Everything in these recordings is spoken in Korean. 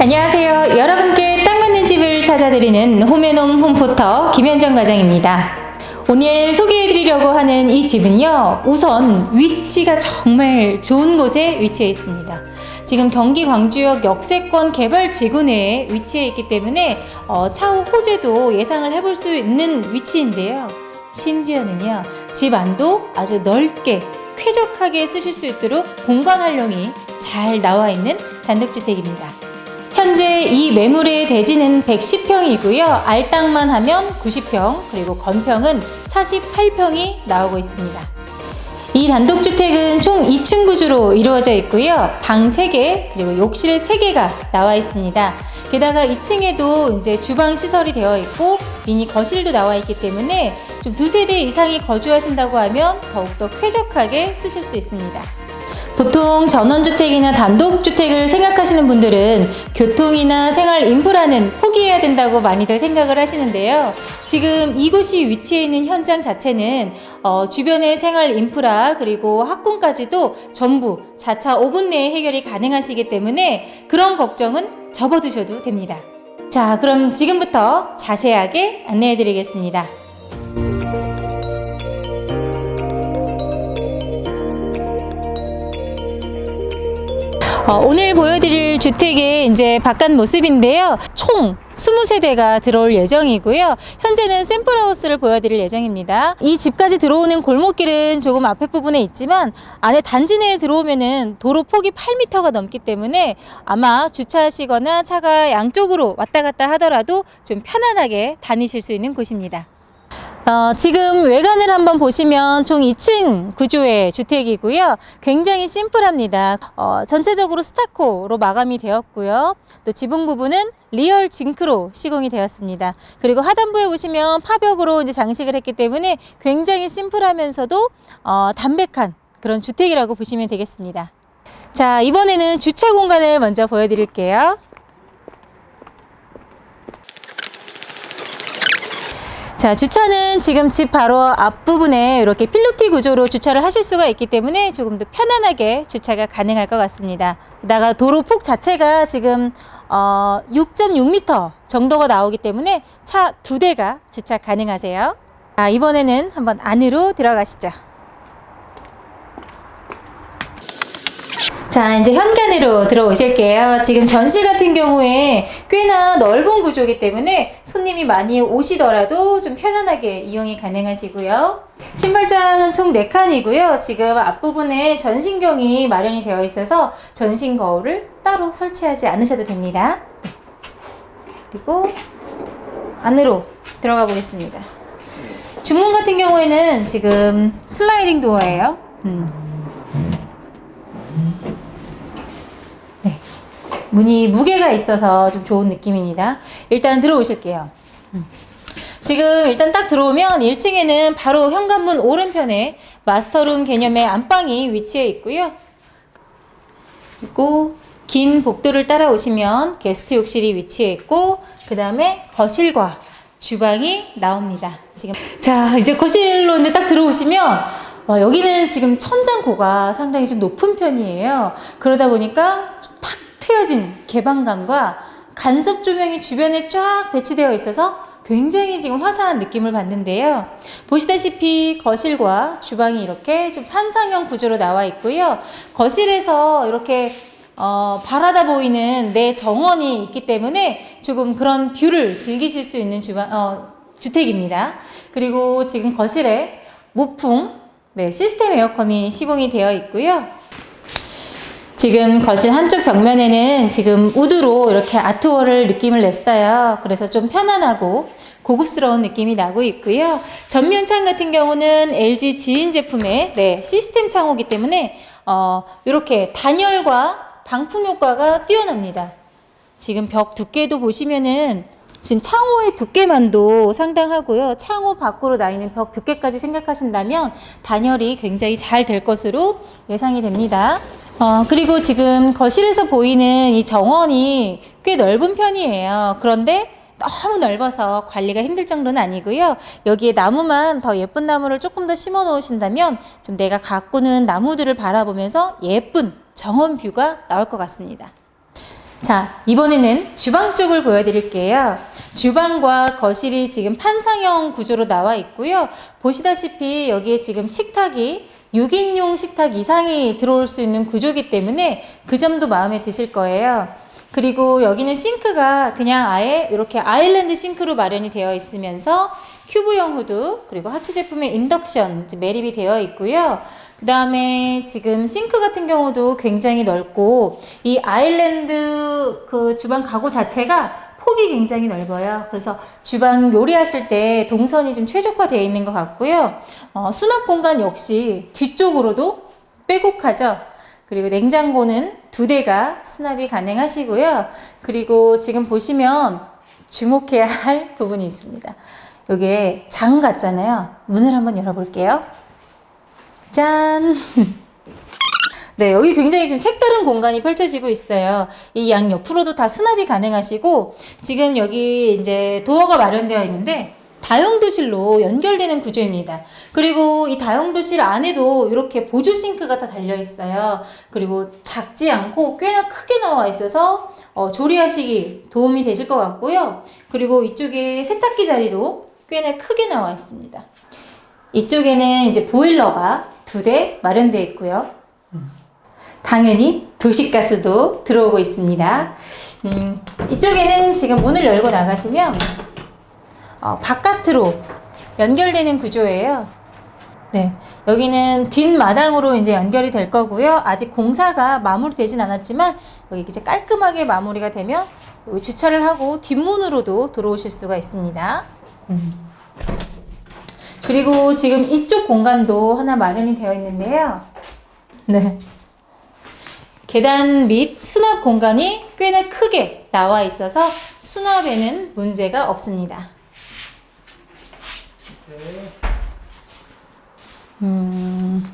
안녕하세요. 여러분께 딱 맞는 집을 찾아드리는 홈앤홈 홈포터 김현정 과장입니다. 오늘 소개해드리려고 하는 이 집은요, 우선 위치가 정말 좋은 곳에 위치해 있습니다. 지금 경기 광주역 역세권 개발 지구 내에 위치해 있기 때문에 어, 차후 호재도 예상을 해볼 수 있는 위치인데요. 심지어는요, 집 안도 아주 넓게 쾌적하게 쓰실 수 있도록 공간 활용이 잘 나와 있는 단독주택입니다. 현재 이 매물의 대지는 110평이고요. 알땅만 하면 90평, 그리고 건평은 48평이 나오고 있습니다. 이 단독주택은 총 2층 구조로 이루어져 있고요. 방 3개, 그리고 욕실 3개가 나와 있습니다. 게다가 2층에도 이제 주방 시설이 되어 있고 미니 거실도 나와 있기 때문에 좀 두 세 대 이상이 거주하신다고 하면 더욱더 쾌적하게 쓰실 수 있습니다. 보통 전원주택이나 단독주택을 생각하시는 분들은 교통이나 생활 인프라는 포기해야 된다고 많이들 생각을 하시는데요. 지금 이곳이 위치해 있는 현장 자체는 어, 주변의 생활 인프라 그리고 학군까지도 전부 자차 5분 내에 해결이 가능하시기 때문에 그런 걱정은 접어두셔도 됩니다. 자, 그럼 지금부터 자세하게 안내해 드리겠습니다. 어, 오늘 보여드릴 주택의 이제 바깥 모습인데요. 총 20세대가 들어올 예정이고요. 현재는 샘플하우스를 보여드릴 예정입니다. 이 집까지 들어오는 골목길은 조금 앞에 부분에 있지만 안에 단지 내에 들어오면은 도로 폭이 8m가 넘기 때문에 아마 주차하시거나 차가 양쪽으로 왔다 갔다 하더라도 좀 편안하게 다니실 수 있는 곳입니다. 어, 지금 외관을 한번 보시면 총 2층 구조의 주택이고요. 굉장히 심플합니다. 어, 전체적으로 스타코로 마감이 되었고요. 또 지붕 부분은 리얼 징크로 시공이 되었습니다. 그리고 하단부에 보시면 파벽으로 이제 장식을 했기 때문에 굉장히 심플하면서도 어, 담백한 그런 주택이라고 보시면 되겠습니다. 자, 이번에는 주차 공간을 먼저 보여드릴게요. 자, 주차는 지금 집 바로 앞부분에 이렇게 필로티 구조로 주차를 하실 수가 있기 때문에 조금 더 편안하게 주차가 가능할 것 같습니다. 게다가 도로 폭 자체가 지금 어, 6.6m 정도가 나오기 때문에 차 두 대가 주차 가능하세요. 자, 이번에는 한번 안으로 들어가시죠. 자, 이제 현관으로 들어오실게요. 지금 전실 같은 경우에 꽤나 넓은 구조이기 때문에 손님이 많이 오시더라도 좀 편안하게 이용이 가능하시고요. 신발장은 총 4칸이고요. 지금 앞부분에 전신경이 마련이 되어 있어서 전신 거울을 따로 설치하지 않으셔도 됩니다. 네. 그리고 안으로 들어가 보겠습니다. 중문 같은 경우에는 지금 슬라이딩 도어예요. 음. 문이 무게가 있어서 좀 좋은 느낌입니다. 일단 들어오실게요. 음. 지금 일단 딱 들어오면 1층에는 바로 현관문 오른편에 마스터룸 개념의 안방이 위치해 있고요. 그리고 긴 복도를 따라오시면 게스트 욕실이 위치해 있고 그 다음에 거실과 주방이 나옵니다. 지금 자 이제 거실로 이제 딱 들어오시면 와, 여기는 지금 천장고가 상당히 좀 높은 편이에요. 그러다 보니까 좀 탁 트여진 개방감과 간접 조명이 주변에 쫙 배치되어 있어서 굉장히 지금 화사한 느낌을 받는데요. 보시다시피 거실과 주방이 이렇게 좀 판상형 구조로 나와 있고요. 거실에서 이렇게 어, 바라다 보이는 내 정원이 있기 때문에 조금 그런 뷰를 즐기실 수 있는 주방, 어, 주택입니다. 그리고 지금 거실에 무풍 네, 시스템 에어컨이 시공이 되어 있고요. 지금 거실 한쪽 벽면에는 지금 우드로 이렇게 아트월을 느낌을 냈어요. 그래서 좀 편안하고 고급스러운 느낌이 나고 있고요. 전면 창 같은 경우는 LG 지인 제품의 네, 시스템 창호기 때문에 어, 이렇게 단열과 방풍 효과가 뛰어납니다. 지금 벽 두께도 보시면은 지금 창호의 두께만도 상당하고요. 창호 밖으로 나 있는 벽 두께까지 생각하신다면 단열이 굉장히 잘 될 것으로 예상이 됩니다. 어, 그리고 지금 거실에서 보이는 이 정원이 꽤 넓은 편이에요. 그런데 너무 넓어서 관리가 힘들 정도는 아니고요. 여기에 나무만 더 예쁜 나무를 조금 더 심어 놓으신다면 좀 내가 가꾸는 나무들을 바라보면서 예쁜 정원 뷰가 나올 것 같습니다. 자, 이번에는 주방 쪽을 보여드릴게요. 주방과 거실이 지금 판상형 구조로 나와 있고요. 보시다시피 여기에 지금 식탁이 6인용 식탁 이상이 들어올 수 있는 구조이기 때문에 그 점도 마음에 드실 거예요. 그리고 여기는 싱크가 그냥 아예 이렇게 아일랜드 싱크로 마련이 되어 있으면서 큐브형 후드 그리고 하치 제품의 인덕션 매립이 되어 있고요. 그 다음에 지금 싱크 같은 경우도 굉장히 넓고 이 아일랜드 그 주방 가구 자체가 폭이 굉장히 넓어요. 그래서 주방 요리하실 때 동선이 좀 최적화되어 있는 것 같고요. 어, 수납 공간 역시 뒤쪽으로도 빼곡하죠. 그리고 냉장고는 두 대가 수납이 가능하시고요. 그리고 지금 보시면 주목해야 할 부분이 있습니다. 요게 장 같잖아요. 문을 한번 열어볼게요. 짠! 네, 여기 굉장히 지금 색다른 공간이 펼쳐지고 있어요. 이 양 옆으로도 다 수납이 가능하시고, 지금 여기 이제 도어가 마련되어 있는데, 다용도실로 연결되는 구조입니다. 그리고 이 다용도실 안에도 이렇게 보조 싱크가 다 달려 있어요. 그리고 작지 않고 꽤나 크게 나와 있어서 어, 조리하시기 도움이 되실 것 같고요. 그리고 이쪽에 세탁기 자리도 꽤나 크게 나와 있습니다. 이쪽에는 이제 보일러가 두 대 마련되어 있고요. 당연히 도시가스도 들어오고 있습니다. 음, 이쪽에는 지금 문을 열고 나가시면 어, 바깥으로 연결되는 구조예요. 네, 여기는 뒷마당으로 이제 연결이 될 거고요. 아직 공사가 마무리되진 않았지만 여기 이제 깔끔하게 마무리가 되면 여기 주차를 하고 뒷문으로도 들어오실 수가 있습니다. 음. 그리고 지금 이쪽 공간도 하나 마련이 되어 있는데요. 네. 계단 및 수납 공간이 꽤나 크게 나와 있어서 수납에는 문제가 없습니다. 음,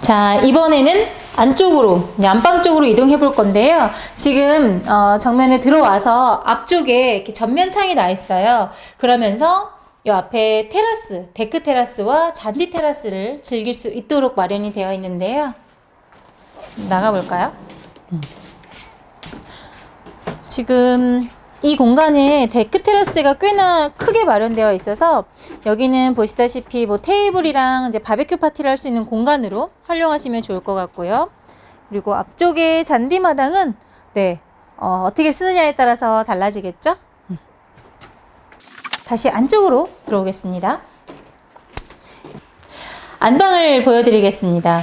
자, 이번에는 안쪽으로, 안방 쪽으로 이동해 볼 건데요. 지금, 어, 정면에 들어와서 앞쪽에 이렇게 전면 창이 나 있어요. 그러면서 이 앞에 테라스, 데크 테라스와 잔디 테라스를 즐길 수 있도록 마련이 되어 있는데요. 나가볼까요? 음. 지금 이 공간에 데크 테라스가 꽤나 크게 마련되어 있어서 여기는 보시다시피 뭐 테이블이랑 이제 바베큐 파티를 할 수 있는 공간으로 활용하시면 좋을 것 같고요. 그리고 앞쪽에 잔디마당은 네 어, 어떻게 쓰느냐에 따라서 달라지겠죠? 음. 다시 안쪽으로 들어오겠습니다. 안방을 보여드리겠습니다.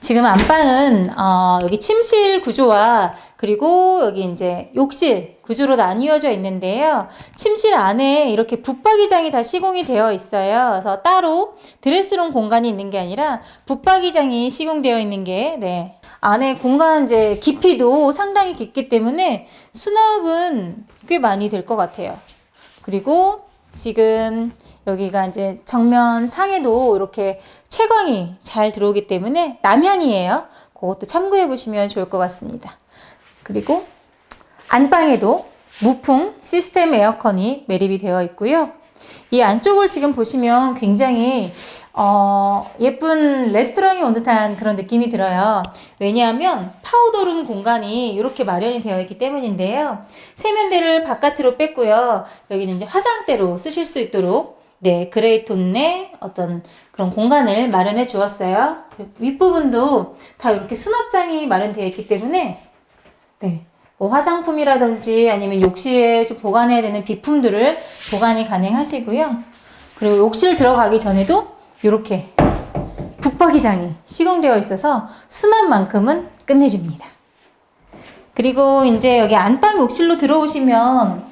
지금 안방은 어, 여기 침실 구조와 그리고 여기 이제 욕실 구조로 나뉘어져 있는데요. 침실 안에 이렇게 붙박이장이 다 시공이 되어 있어요. 그래서 따로 드레스룸 공간이 있는 게 아니라 붙박이장이 시공되어 있는 게 네. 안에 공간 이제 깊이도 상당히 깊기 때문에 수납은 꽤 많이 될 것 같아요. 그리고 지금 여기가 이제 정면 창에도 이렇게 채광이 잘 들어오기 때문에 남향이에요. 그것도 참고해 보시면 좋을 것 같습니다. 그리고 안방에도 무풍 시스템 에어컨이 매립이 되어 있고요. 이 안쪽을 지금 보시면 굉장히 어, 예쁜 레스토랑이 온 듯한 그런 느낌이 들어요. 왜냐하면 파우더룸 공간이 이렇게 마련이 되어 있기 때문인데요. 세면대를 바깥으로 뺐고요. 여기는 이제 화장대로 쓰실 수 있도록 네, 그레이 톤의 어떤 그런 공간을 마련해 주었어요. 윗부분도 다 이렇게 수납장이 마련되어 있기 때문에 네, 뭐 화장품이라든지 아니면 욕실에 좀 보관해야 되는 비품들을 보관이 가능하시고요. 그리고 욕실 들어가기 전에도 이렇게 붙박이장이 시공되어 있어서 수납만큼은 끝내줍니다. 그리고 이제 여기 안방 욕실로 들어오시면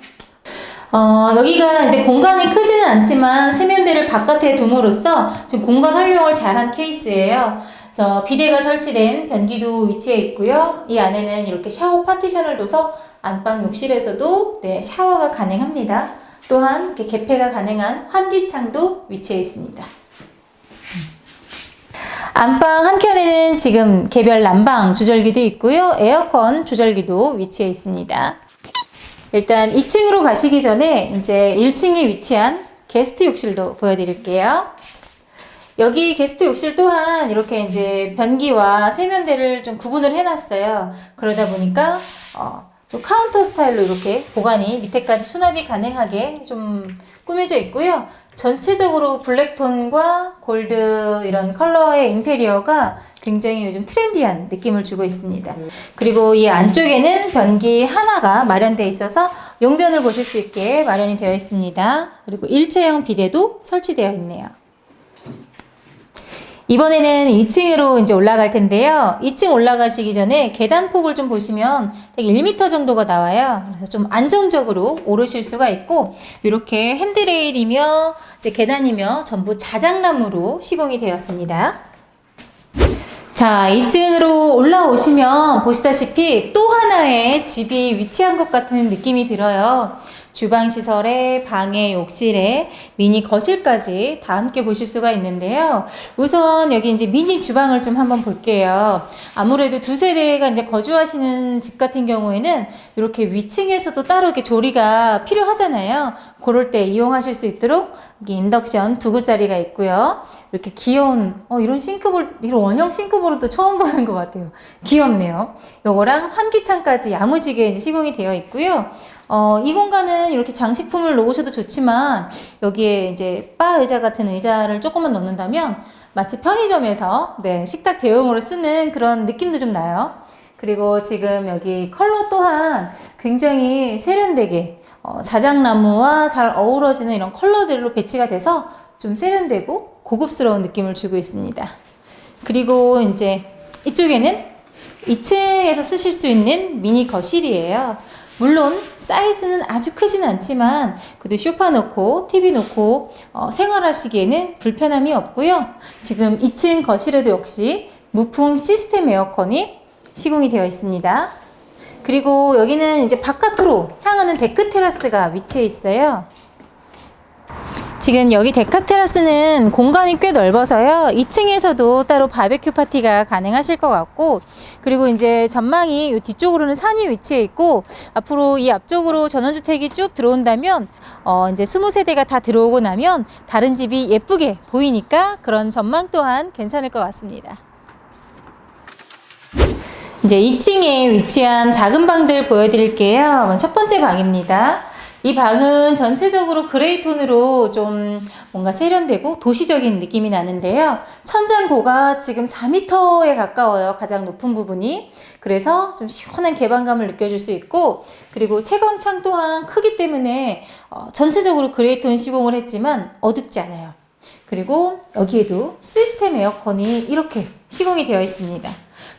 어, 여기가 이제 공간이 크지는 않지만 세면대를 바깥에 둠으로써 지금 공간 활용을 잘한 케이스예요. 그래서 비데가 설치된 변기도 위치해 있고요. 이 안에는 이렇게 샤워 파티션을 둬서 안방 욕실에서도 네, 샤워가 가능합니다. 또한 이렇게 개폐가 가능한 환기창도 위치해 있습니다. 안방 한켠에는 지금 개별 난방 조절기도 있고요. 에어컨 조절기도 위치해 있습니다. 일단 2층으로 가시기 전에 이제 1층에 위치한 게스트 욕실도 보여드릴게요. 여기 게스트 욕실 또한 이렇게 이제 변기와 세면대를 좀 구분을 해놨어요. 그러다 보니까 어, 좀 카운터 스타일로 이렇게 보관이 밑에까지 수납이 가능하게 좀 꾸며져 있고요. 전체적으로 블랙톤과 골드 이런 컬러의 인테리어가 굉장히 요즘 트렌디한 느낌을 주고 있습니다. 그리고 이 안쪽에는 변기 하나가 마련되어 있어서 용변을 보실 수 있게 마련이 되어 있습니다. 그리고 일체형 비데도 설치되어 있네요. 이번에는 2층으로 이제 올라갈 텐데요. 2층 올라가시기 전에 계단 폭을 좀 보시면 되게 1m 정도가 나와요. 그래서 좀 안정적으로 오르실 수가 있고, 이렇게 핸드레일이며 이제 계단이며 전부 자작나무로 시공이 되었습니다. 자, 2층으로 올라오시면 보시다시피 또 하나의 집이 위치한 것 같은 느낌이 들어요. 주방 시설에 방에 욕실에 미니 거실까지 다 함께 보실 수가 있는데요. 우선 여기 이제 미니 주방을 좀 한번 볼게요. 아무래도 두 세대가 이제 거주하시는 집 같은 경우에는 이렇게 위층에서도 따로 이렇게 조리가 필요하잖아요. 그럴 때 이용하실 수 있도록 인덕션 두 구짜리가 있고요. 이렇게 귀여운 어 이런 싱크볼 이런 원형 싱크볼은 또 처음 보는 것 같아요. 귀엽네요. 요거랑 환기창까지 야무지게 시공이 되어 있고요. 어, 이 공간은 이렇게 장식품을 놓으셔도 좋지만 여기에 이제 바 의자 같은 의자를 조금만 넣는다면 마치 편의점에서 네, 식탁 대용으로 쓰는 그런 느낌도 좀 나요. 그리고 지금 여기 컬러 또한 굉장히 세련되게 어, 자작나무와 잘 어우러지는 이런 컬러들로 배치가 돼서 좀 세련되고 고급스러운 느낌을 주고 있습니다. 그리고 이제 이쪽에는 2층에서 쓰실 수 있는 미니 거실이에요. 물론 사이즈는 아주 크진 않지만 그래도 쇼파 놓고 TV 놓고 어, 생활하시기에는 불편함이 없고요. 지금 2층 거실에도 역시 무풍 시스템 에어컨이 시공이 되어 있습니다. 그리고 여기는 이제 바깥으로 향하는 데크 테라스가 위치해 있어요. 지금 여기 데카 테라스는 공간이 꽤 넓어서요. 2층에서도 따로 바베큐 파티가 가능하실 것 같고, 그리고 이제 전망이 이 뒤쪽으로는 산이 위치해 있고, 앞으로 이 앞쪽으로 전원주택이 쭉 들어온다면, 어, 이제 20세대가 다 들어오고 나면 다른 집이 예쁘게 보이니까 그런 전망 또한 괜찮을 것 같습니다. 이제 2층에 위치한 작은 방들 보여드릴게요. 첫 번째 방입니다. 이 방은 전체적으로 그레이 톤으로 좀 뭔가 세련되고 도시적인 느낌이 나는데요. 천장 고가 지금 4m에 가까워요. 가장 높은 부분이. 그래서 좀 시원한 개방감을 느껴줄 수 있고, 그리고 채광창 또한 크기 때문에 어, 전체적으로 그레이 톤 시공을 했지만 어둡지 않아요. 그리고 여기에도 시스템 에어컨이 이렇게 시공이 되어 있습니다.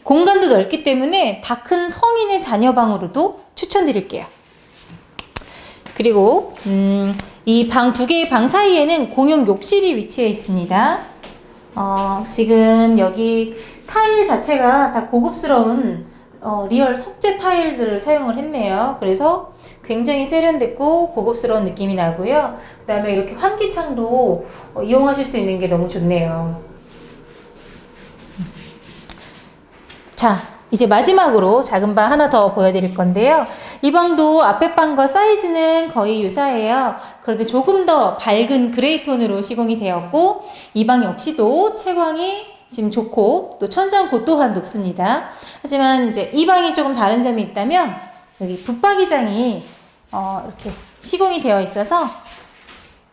공간도 넓기 때문에 다 큰 성인의 자녀 방으로도 추천드릴게요. 그리고 음, 이 방 두 개의 방 사이에는 공용 욕실이 위치해 있습니다. 어, 지금 여기 타일 자체가 다 고급스러운 어, 리얼 석재 타일들을 사용을 했네요. 그래서 굉장히 세련됐고 고급스러운 느낌이 나고요. 그 다음에 이렇게 환기창도 어, 이용하실 수 있는 게 너무 좋네요. 자, 이제 마지막으로 작은 방 하나 더 보여드릴 건데요. 이 방도 앞에 방과 사이즈는 거의 유사해요. 그런데 조금 더 밝은 그레이 톤으로 시공이 되었고, 이 방 역시도 채광이 지금 좋고, 또 천장 고 또한 높습니다. 하지만 이제 이 방이 조금 다른 점이 있다면, 여기 붙박이장이 어, 이렇게 시공이 되어 있어서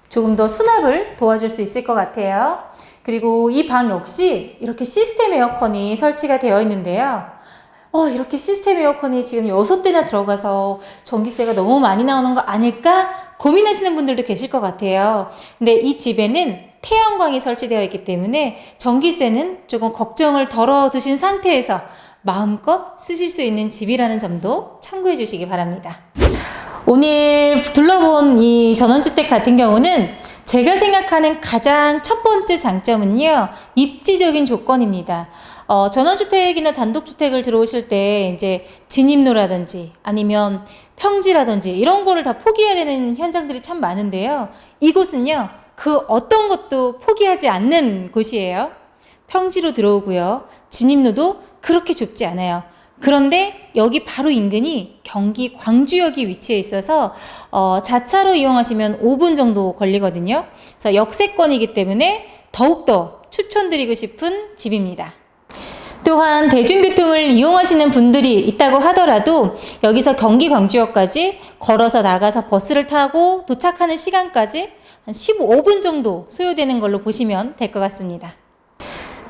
조금 더 수납을 도와줄 수 있을 것 같아요. 그리고 이 방 역시 이렇게 시스템 에어컨이 설치가 되어 있는데요. 어, 이렇게 시스템 에어컨이 지금 6대나 들어가서 전기세가 너무 많이 나오는 거 아닐까 고민하시는 분들도 계실 것 같아요. 근데 이 집에는 태양광이 설치되어 있기 때문에 전기세는 조금 걱정을 덜어 두신 상태에서 마음껏 쓰실 수 있는 집이라는 점도 참고해 주시기 바랍니다. 오늘 둘러본 이 전원주택 같은 경우는 제가 생각하는 가장 첫 번째 장점은요, 입지적인 조건입니다. 어, 전원주택이나 단독주택을 들어오실 때 이제 진입로라든지 아니면 평지라든지 이런 거를 다 포기해야 되는 현장들이 참 많은데요. 이곳은요, 그 어떤 것도 포기하지 않는 곳이에요. 평지로 들어오고요. 진입로도 그렇게 좁지 않아요. 그런데 여기 바로 인근이 경기 광주역이 위치해 있어서 어, 자차로 이용하시면 5분 정도 걸리거든요. 그래서 역세권이기 때문에 더욱더 추천드리고 싶은 집입니다. 또한 대중교통을 이용하시는 분들이 있다고 하더라도 여기서 경기 광주역까지 걸어서 나가서 버스를 타고 도착하는 시간까지 한 15분 정도 소요되는 걸로 보시면 될 것 같습니다.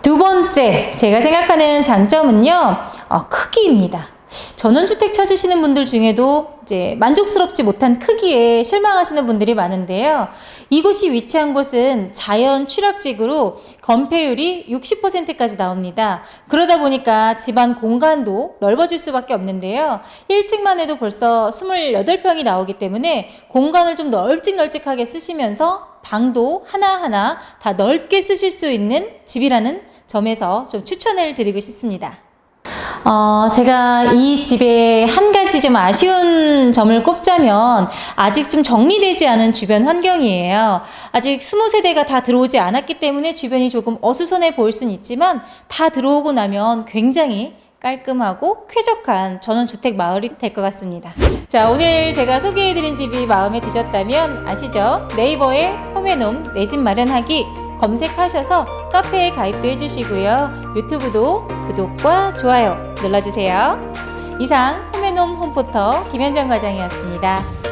두 번째, 제가 생각하는 장점은요, 어, 크기입니다. 전원주택 찾으시는 분들 중에도 이제 만족스럽지 못한 크기에 실망하시는 분들이 많은데요. 이곳이 위치한 곳은 자연 취락지구로 건폐율이 60%까지 나옵니다. 그러다 보니까 집안 공간도 넓어질 수밖에 없는데요. 1층만 해도 벌써 28평이 나오기 때문에 공간을 좀 널찍널찍하게 쓰시면서 방도 하나하나 다 넓게 쓰실 수 있는 집이라는 점에서 좀 추천을 드리고 싶습니다. 어, 제가 이 집에 한 가지 좀 아쉬운 점을 꼽자면 아직 좀 정리되지 않은 주변 환경이에요. 아직 스무 세대가 다 들어오지 않았기 때문에 주변이 조금 어수선해 보일 수는 있지만 다 들어오고 나면 굉장히 깔끔하고 쾌적한 전원주택 마을이 될 것 같습니다. 자, 오늘 제가 소개해드린 집이 마음에 드셨다면 아시죠? 네이버에 홈앤홈 내 집 마련하기 검색하셔서 카페에 가입도 해주시고요. 유튜브도 구독과 좋아요 눌러주세요. 이상 홈앤홈 홈포터 김현정 과장이었습니다.